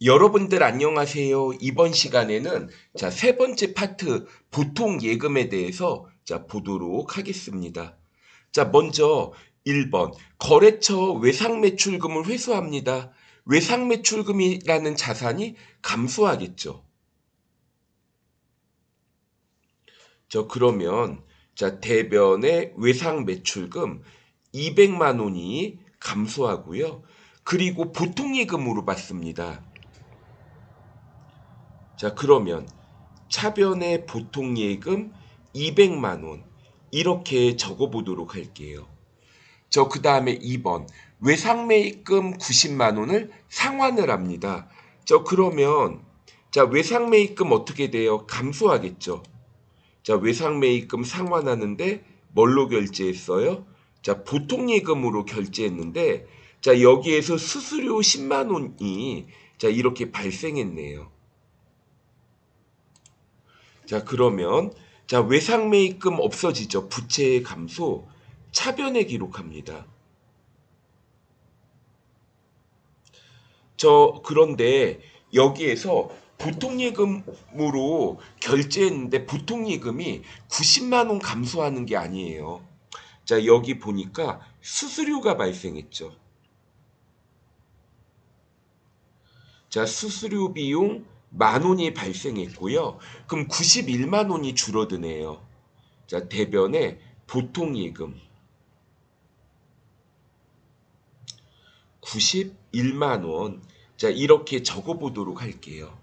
여러분들 안녕하세요. 이번 시간에는 자, 세 번째 파트 보통 예금에 대해서 자, 보도록 하겠습니다. 자, 먼저 1번 거래처 외상 매출금을 회수합니다. 외상 매출금이라는 자산이 감소하겠죠. 저 그러면 자, 대변의 외상 매출금 200만 원이 감소하고요. 그리고 보통 예금으로 받습니다. 자, 그러면 차변의 보통 예금 200만 원 이렇게 적어 보도록 할게요. 저 그다음에 2번 외상매입금 90만 원을 상환을 합니다. 저 그러면 자, 외상매입금 어떻게 돼요? 감소하겠죠. 자, 외상매입금 상환하는데 뭘로 결제했어요? 자, 보통 예금으로 결제했는데 자, 여기에서 수수료 10만 원이 자, 이렇게 발생했네요. 자, 그러면 자, 외상 매입금 없어지죠. 부채의 감소, 차변에 기록합니다. 저 그런데 여기에서 보통예금으로 결제했는데 보통예금이 90만 원 감소하는 게 아니에요. 자, 여기 보니까 수수료가 발생했죠. 자, 수수료 비용 만 원이 발생했고요. 그럼 91만 원이 줄어드네요. 자, 대변에 보통 예금 91만 원. 자, 이렇게 적어 보도록 할게요.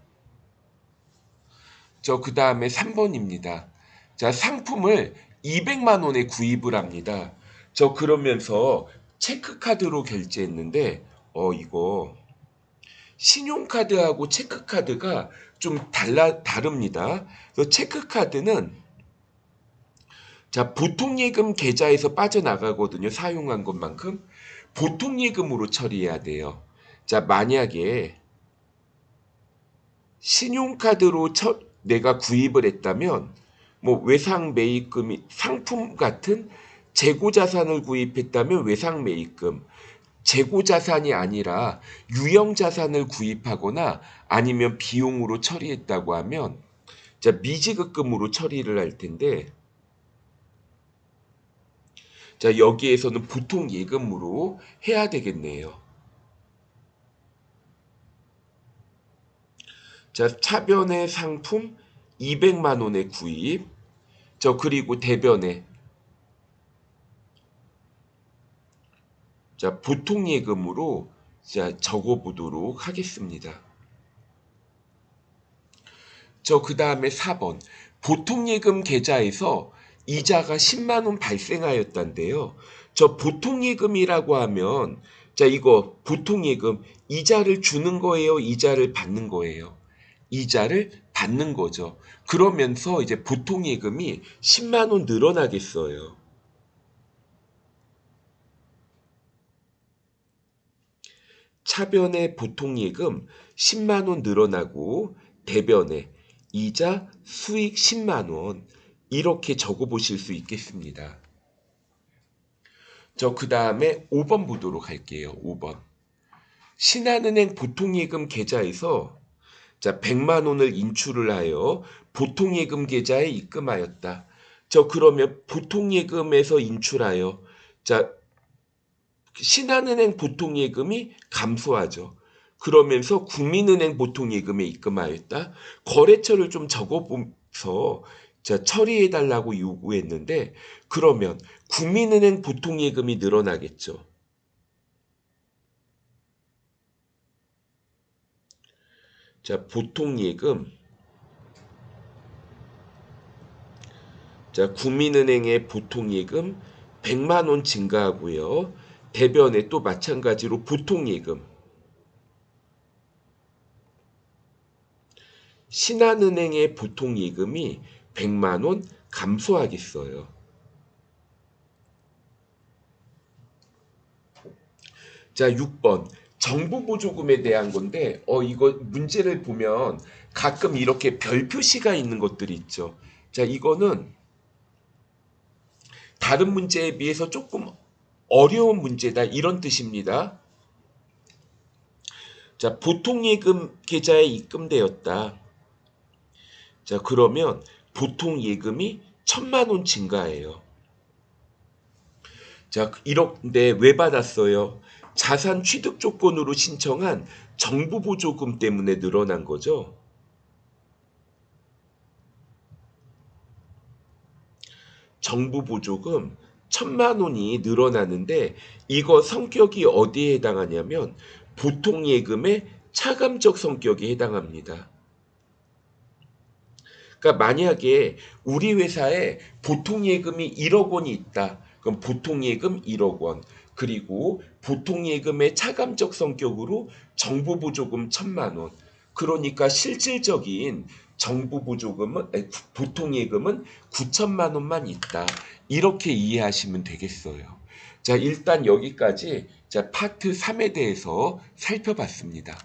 저 그 다음에 3번입니다. 자, 상품을 200만 원에 구입을 합니다. 저 그러면서 체크카드로 결제했는데 어 이거 신용카드하고 체크카드가 좀 달라 다릅니다. 그래서 체크카드는 자 보통 예금 계좌에서 빠져나가거든요. 사용한 것만큼 보통 예금으로 처리해야 돼요. 자 만약에 신용카드로 처, 내가 구입을 했다면 뭐 외상 매입금이 상품 같은 재고 자산을 구입했다면 외상 매입금 재고 자산이 아니라 유형 자산을 구입하거나 아니면 비용으로 처리했다고 하면 자 미지급금으로 처리를 할 텐데 자 여기에서는 보통 예금으로 해야 되겠네요. 자 차변의 상품 200만 원의 구입 저 그리고 대변에 자, 보통 예금으로 자, 적어 보도록 하겠습니다. 저 그 다음에 4번 보통 예금 계좌에서 이자가 10만 원 발생하였단데요. 저 보통 예금이라고 하면 자, 이거 보통 예금 이자를 주는 거예요, 이자를 받는 거예요. 이자를 받는 거죠. 그러면서 이제 보통 예금이 10만 원 늘어나겠어요. 차변의 보통 예금 10만 원 늘어나고 대변에 이자 수익 10만 원 이렇게 적어 보실 수 있겠습니다. 저 그 다음에 5번 보도록 할게요. 5번. 신한은행 보통예금 계좌에서 자 100만 원을 인출을 하여 보통예금 계좌에 입금하였다. 저 그러면 보통예금에서 인출하여 자 신한은행 보통 예금이 감소하죠. 그러면서 국민은행 보통 예금에 입금하였다. 거래처를 좀 적어보면서 자, 처리해달라고 요구했는데 그러면 국민은행 보통 예금이 늘어나겠죠. 자, 보통 예금 자, 국민은행의 보통 예금 100만 원 증가하고요. 대변에 또 마찬가지로 보통 예금 신한은행의 보통 예금이 100만 원 감소하겠어요. 자, 6번. 정부 보조금에 대한 건데, 어, 이거 문제를 보면 가끔 이렇게 별 표시가 있는 것들이 있죠. 자, 이거는 다른 문제에 비해서 조금 어려운 문제다 이런 뜻입니다. 자 자, 보통 예금 계좌에 입금되었다. 자, 그러면 보통 예금이 천만 원 증가해요. 자, 1억인데 왜 받았어요? 자산 취득 조건으로 신청한 정부 보조금 때문에 늘어난 거죠. 정부 보조금 천만 원이 늘어나는데 이거 성격이 어디에 해당하냐면 보통 예금의 차감적 성격에 해당합니다. 그러니까 만약에 우리 회사에 보통 예금이 1억 원이 있다. 그럼 보통 예금 1억 원. 그리고 보통 예금의 차감적 성격으로 정부 보조금 천만 원. 그러니까 실질적인 정부 보조금은 보통 예금은 9천만 원만 있다. 이렇게 이해하시면 되겠어요. 자, 일단 여기까지 자, 파트 3에 대해서 살펴봤습니다.